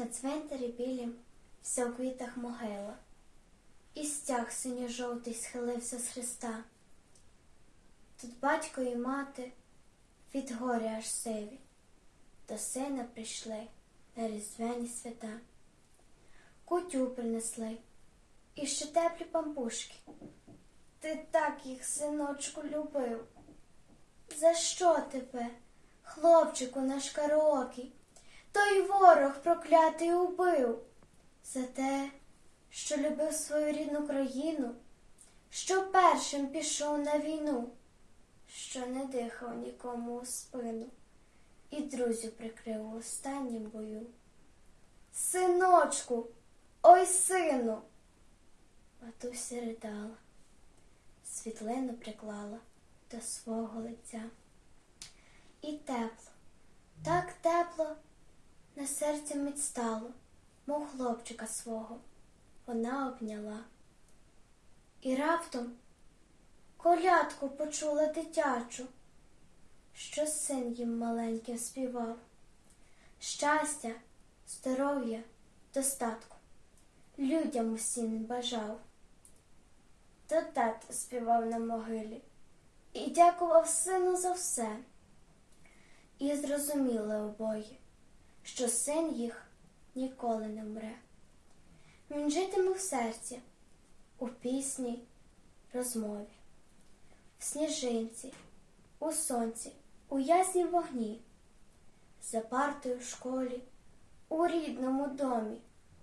На цвинтарі білім вся у квітах могила, і стяг синьо-жовтий схилився з хреста. Тут батько і мати від горя аж сиві, до сина прийшли на різдвяні свята. Кутю принесли і ще теплі пампушки. Ти так їх, синочку, любив. За що тебе, хлопчику наш караокий, той ворог проклятий убив? За те, що любив свою рідну країну, що першим пішов на війну, що не дихав нікому у спину і друзів прикрив у останнім бою. Синочку, ой сину. Матуся ридала, світлину приклала до свого лиця. І тепло, так тепло на мить стало, мов хлопчика свого вона обняла. І раптом колядку почула дитячу, що син їм маленьким співав. Щастя, здоров'я, достатку людям усім бажав. То тато співав на могилі і дякував сину за все. І зрозуміли обоє, що син їх ніколи не мре. Він житиме в серці, у пісні, розмові, в сніжинці, у сонці, у яснім вогні, за партою в школі, у рідному домі,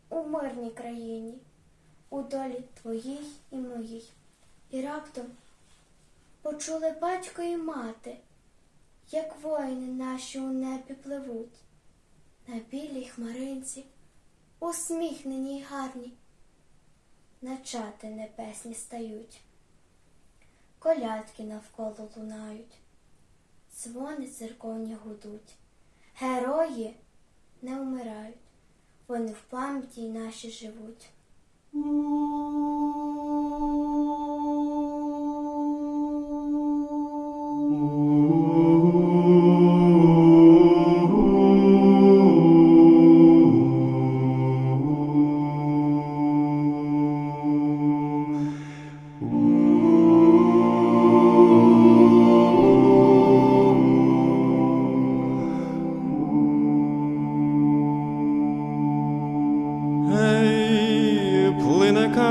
у мирній країні, у долі твоїй і моїй. І раптом почули батько і мати, як воїни наші у небі пливуть, на білій хмаринці, усміхнені й гарні, начати небесні стають, колядки навколо лунають, дзвони церковні гудуть, герої не вмирають, вони в пам'яті й наші живуть.